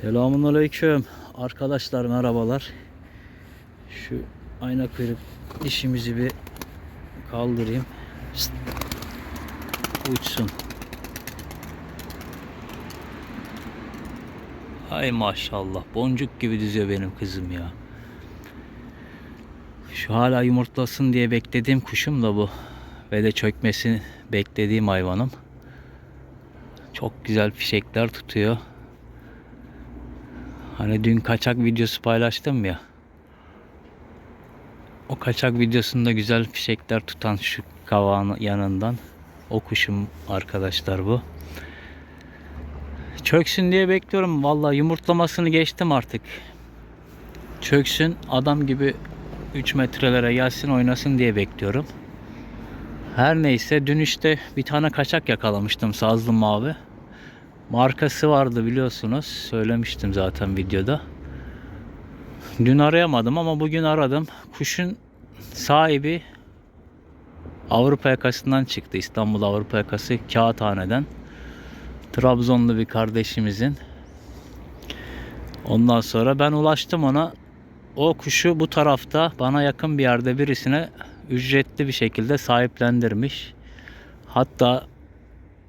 Selamun aleyküm. Arkadaşlar merhabalar. Şu ayna kırık dişimizi bir kaldırayım. Pst. Uçsun. Ay maşallah. Boncuk gibi düzüyor benim kızım ya. Şu hala yumurtlasın diye beklediğim kuşum da bu. Ve de çökmesini beklediğim hayvanım. Çok güzel fişekler tutuyor. Hani dün kaçak videosu paylaştım ya. O kaçak videosunda güzel fişekler tutan şu kavağın yanından. O kuşum arkadaşlar bu. Çöksün diye bekliyorum. Vallahi yumurtlamasını geçtim artık. Çöksün adam gibi 3 metrelere gelsin oynasın diye bekliyorum. Her neyse dün işte bir tane kaçak yakalamıştım sazlı mavi. Markası vardı biliyorsunuz. Söylemiştim zaten videoda. Dün arayamadım ama bugün aradım. Kuşun sahibi Avrupa yakasından çıktı. İstanbul Avrupa yakası Kağıthane'den. Trabzonlu bir kardeşimizin. Ondan sonra ben ulaştım ona. O kuşu bu tarafta bana yakın bir yerde birisine ücretli bir şekilde sahiplendirmiş. Hatta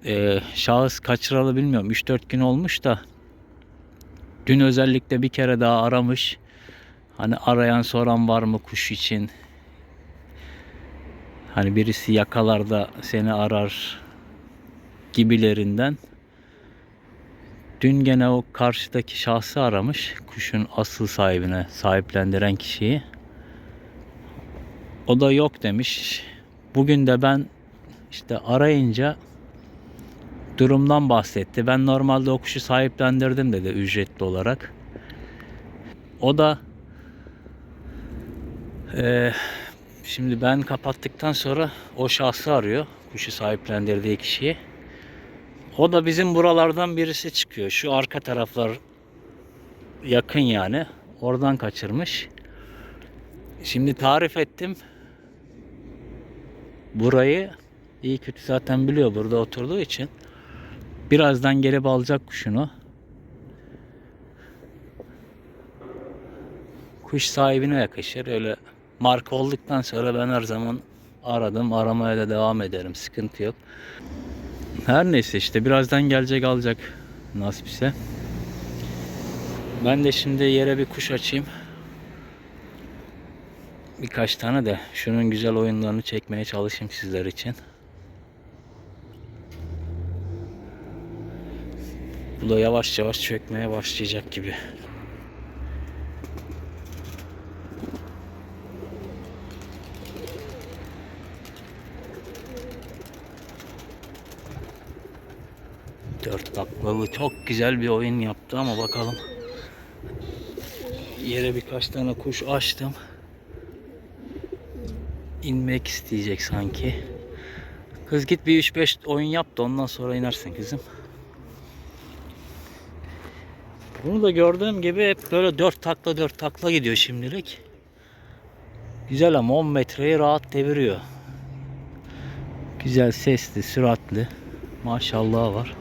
e, şahıs kaçıralı bilmiyorum 3-4 gün olmuş da dün özellikle bir kere daha aramış. Hani arayan soran var mı kuş için? Hani birisi yakalar da seni arar gibilerinden. Dün gene o karşıdaki şahsı aramış. Kuşun asıl sahibine sahiplendiren kişiyi. O da yok demiş. Bugün de ben işte arayınca durumdan bahsetti. Ben normalde o sahiplendirdim dedi ücretli olarak. O da eee, şimdi ben kapattıktan sonra o şahsı arıyor. Kuşu sahiplendirdiği kişiyi. O da bizim buralardan birisi çıkıyor. Şu arka taraflar yakın yani. Oradan kaçırmış. Şimdi tarif ettim. Burayı iyi kötü zaten biliyor burada oturduğu için. Birazdan gelip alacak kuşunu. Kuş sahibine yakışır. Öyle marka olduktan sonra ben her zaman aradım. Aramaya da devam ederim. Sıkıntı yok. Her neyse işte birazdan gelecek alacak nasipse. Ben de şimdi yere bir kuş açayım. Birkaç tane de şunun güzel oyunlarını çekmeye çalışayım sizler için. Bu da yavaş yavaş çökmeye başlayacak gibi. Dört taklalı çok güzel bir oyun yaptı ama bakalım. Yere birkaç tane kuş açtım. İnmek isteyecek sanki. Kız git bir 3-5 oyun yap da ondan sonra inersin kızım. Bunu da gördüğüm gibi hep böyle 4 takla 4 takla gidiyor şimdilik. Güzel ama 10 metreyi rahat deviriyor. Güzel sesli, süratli. Maşallah var.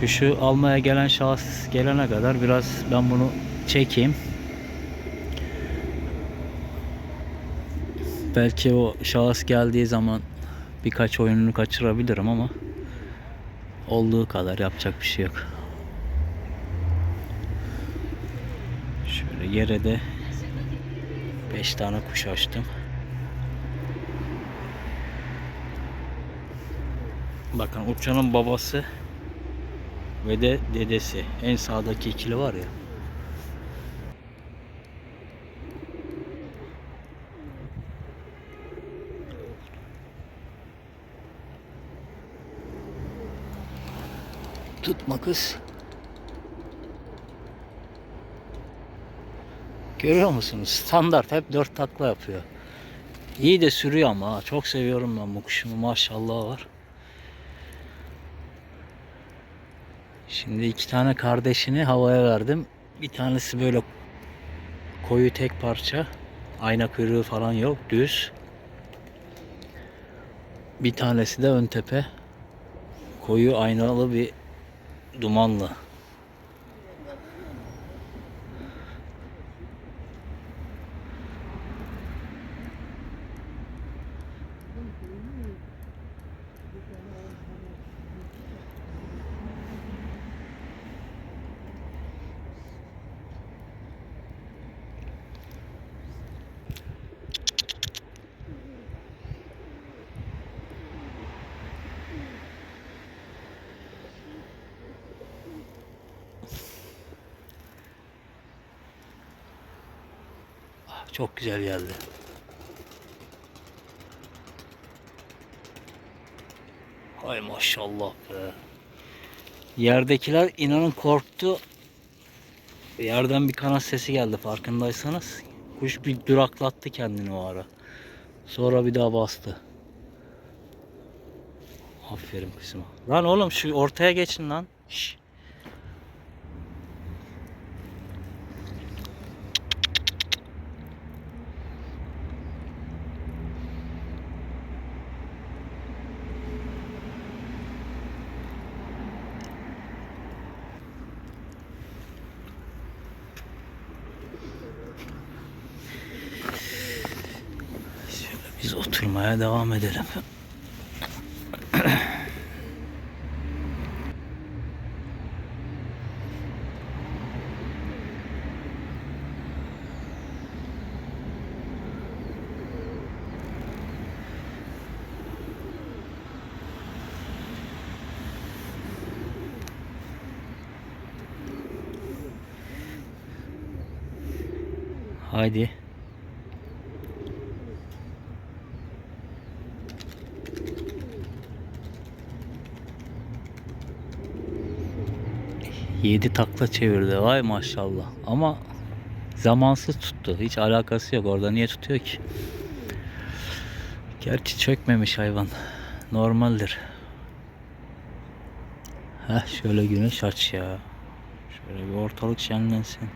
Kuşu almaya gelen şahıs gelene kadar biraz ben bunu çekeyim. Belki o şahıs geldiği zaman birkaç oyununu kaçırabilirim ama olduğu kadar yapacak bir şey yok. Şöyle yere de 5 tane kuş açtım. Bakın uçanın babası ve de dedesi. En sağdaki ikili var ya. Tutma kız. Görüyor musunuz? Standart hep dört takla yapıyor. İyi de sürüyor ama çok seviyorum ben bu kuşumu maşallah var. Şimdi iki tane kardeşini havaya verdim. Bir tanesi böyle koyu tek parça. Ayna kuyruğu falan yok. Düz. Bir tanesi de ön tepe. Koyu aynalı bir dumanlı. Çok güzel geldi. Hay maşallah be. Yerdekiler inanın korktu. Yerden bir kanat sesi geldi farkındaysanız. Kuş bir duraklattı kendini o ara. Sonra bir daha bastı. Aferin kızıma. Lan oğlum şu ortaya geçin lan. Şş. Şöyle oturmaya devam edelim. Haydi. Yedi takla çevirdi. Vay maşallah. Ama zamansız tuttu. Hiç alakası yok. Orada niye tutuyor ki? Gerçi çökmemiş hayvan. Normaldir. Heh şöyle güneş aç ya. Şöyle bir ortalık şenlensin.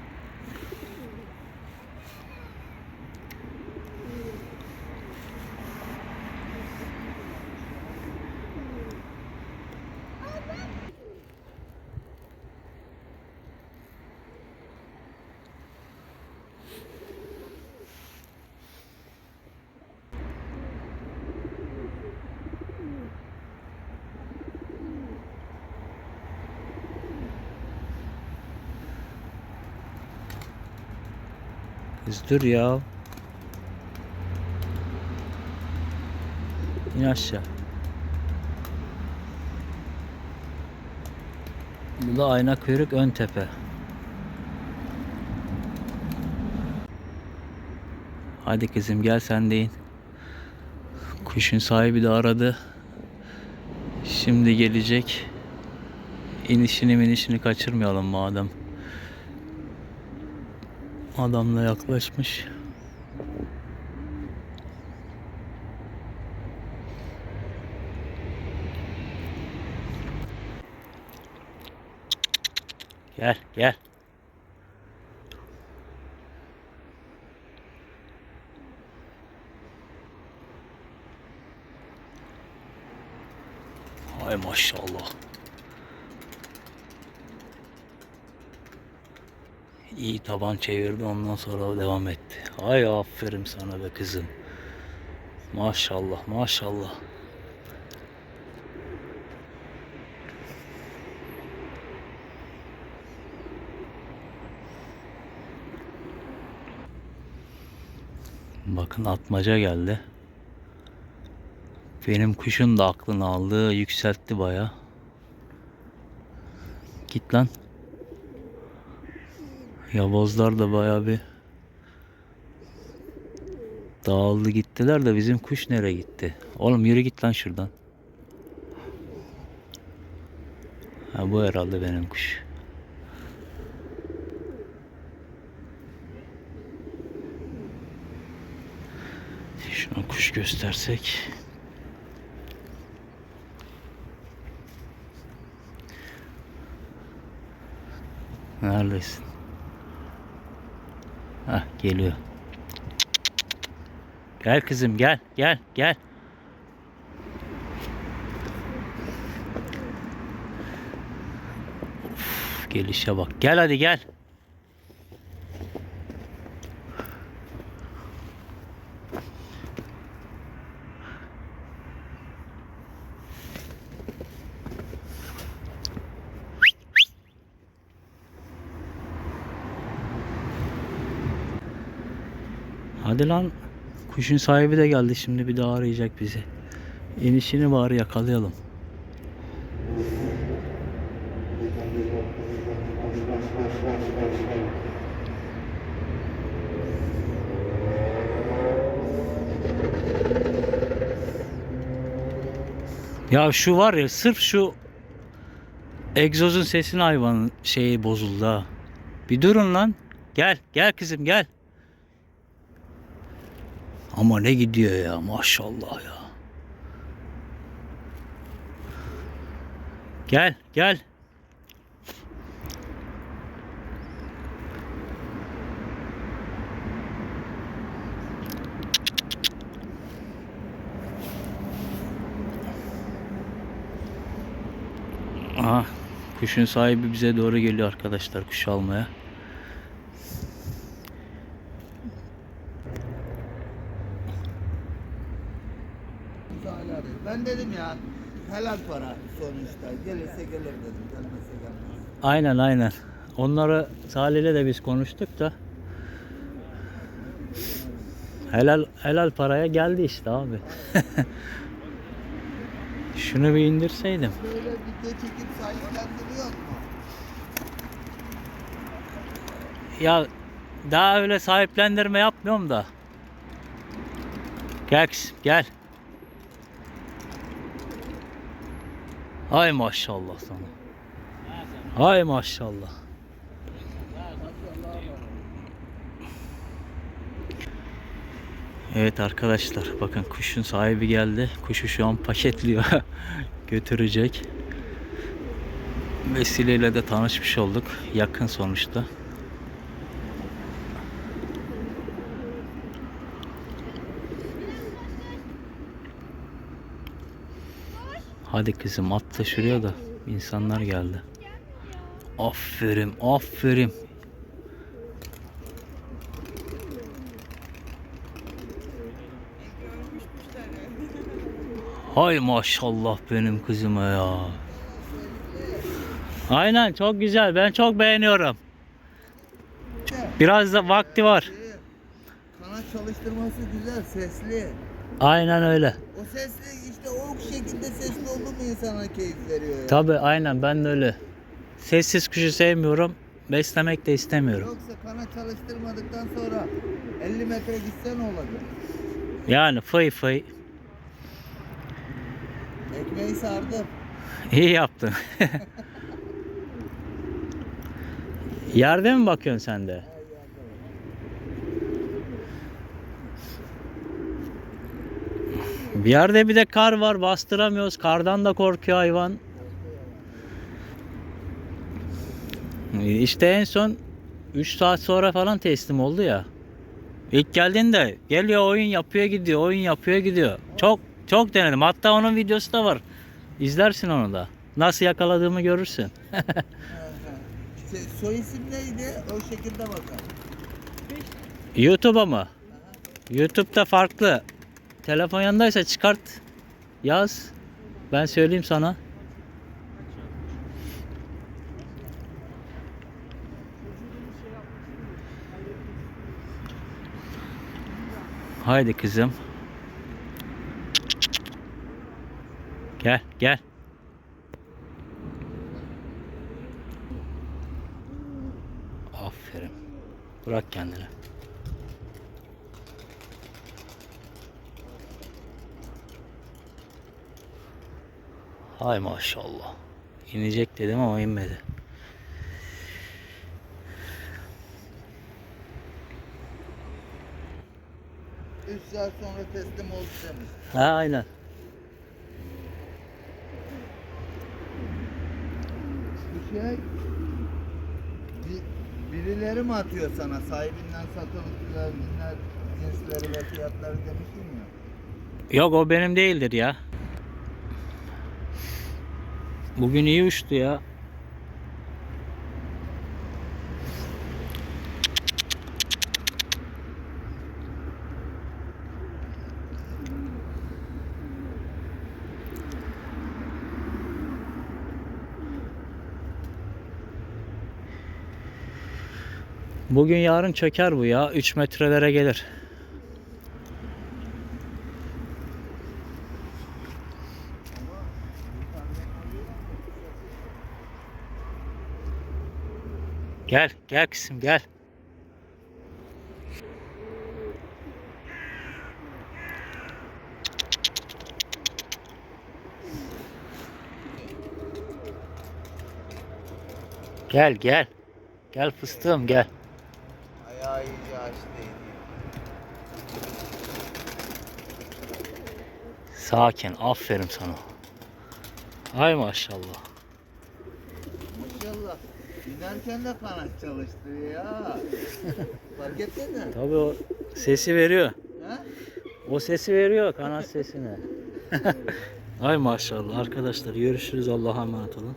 Kız dur ya. İn aşağı. Bu da ayna kuyruk ön tepe. Hadi kızım gel sen de in. Kuşun sahibi de aradı. Şimdi gelecek. İnişini minişini kaçırmayalım madem. Adam da yaklaşmış. Gel gel. Hay maşallah. İyi taban çevirdi ondan sonra devam etti. Ay aferin sana be kızım. Maşallah maşallah. Bakın atmaca geldi. Benim kuşun da aklını aldı, yükseltti baya. Git lan. Yavuzlar da baya bir dağıldı gittiler de bizim kuş nereye gitti? Oğlum yürü git lan şuradan. Ha bu herhalde benim kuş. Şuna kuş göstersek. Neredesin? Geliyor. Gel kızım gel gel gel. Of, gelişe bak. Gel hadi gel. Hadi lan. Kuşun sahibi de geldi şimdi bir daha arayacak bizi. İnişini bari yakalayalım. Ya şu var ya sırf şu egzozun sesini hayvanın şeyi bozuldu ha. Bir durun lan. Gel gel kızım gel. Ama ne gidiyor ya maşallah ya. Gel gel. Aha, kuşun sahibi bize doğru geliyor arkadaşlar kuş almaya. Hala dedi. Ben dedim ya helal para sonuçta. Gelirse gelir dedim. Gelmezse gelmez. Aynen aynen. Onları Salih ile de biz konuştuk da. Helal helal paraya geldi işte abi. Şunu bir indirseydim. Böyle video çekip sahiplendiriyor mu? Ya daha öyle sahiplendirme yapmıyorum da. Gel gel. Ay maşallah sana. Ay maşallah. Evet arkadaşlar bakın kuşun sahibi geldi. Kuşu şu an paketliyor. Götürecek. Vesileyle de tanışmış olduk. Yakın sonuçta. Hadi kızım atla şuraya da insanlar geldi. Aferin aferin. Hay maşallah benim kızıma ya. Aynen çok güzel. Ben çok beğeniyorum. Biraz da vakti var. Kanat çalıştırması güzel, sesli. Aynen öyle. O sesli işte o şekilde sesli oldu mu insana keyif veriyor ya. Tabi aynen ben de öyle. Sessiz kuşu sevmiyorum. Beslemek de istemiyorum. Yoksa kanat çalıştırmadıktan sonra 50 metre gitse ne olacak? Yani fıy fıy. Ekmeği sardım. İyi yaptın. Yerde mi bakıyorsun sen de? Bir yerde bir de kar var bastıramıyoruz. Kardan da korkuyor hayvan. İşte en son 3 saat sonra falan teslim oldu ya. İlk geldiğinde geliyor oyun yapıyor gidiyor, oyun yapıyor gidiyor. Çok çok denedim. Hatta onun videosu da var. İzlersin onu da. Nasıl yakaladığımı görürsün. Şey, soy isim neydi? O şekilde bakar. YouTube'a mı? YouTube'da farklı. Telefon yanındaysa çıkart. Yaz. Ben söyleyeyim sana. Haydi kızım. Gel, gel. Aferin. Bırak kendini. Hay maşallah. İnecek dedim ama inmedi. Üç saat sonra teslim demiş. Ha aynen. Bu şey bir- birileri mi atıyor sana sahibinden satılık güzelliğinler, cinsleri ve fiyatları demiştin ya. Yok o benim değildir ya. Bugün iyi uçtu ya. Bugün yarın çeker bu ya. 3 metrelere gelir. Gel, gel kızım gel. Gel gel. Gel fıstığım gel. Ayağı iyice açtı. Sakin. Aferin sana. Ay maşallah. Maşallah. Giderken de kanat çalıştı ya. Fark ettin mi? Tabii o sesi veriyor. Ha? O sesi veriyor kanat sesini. Ay maşallah arkadaşlar görüşürüz Allah'a emanet olun.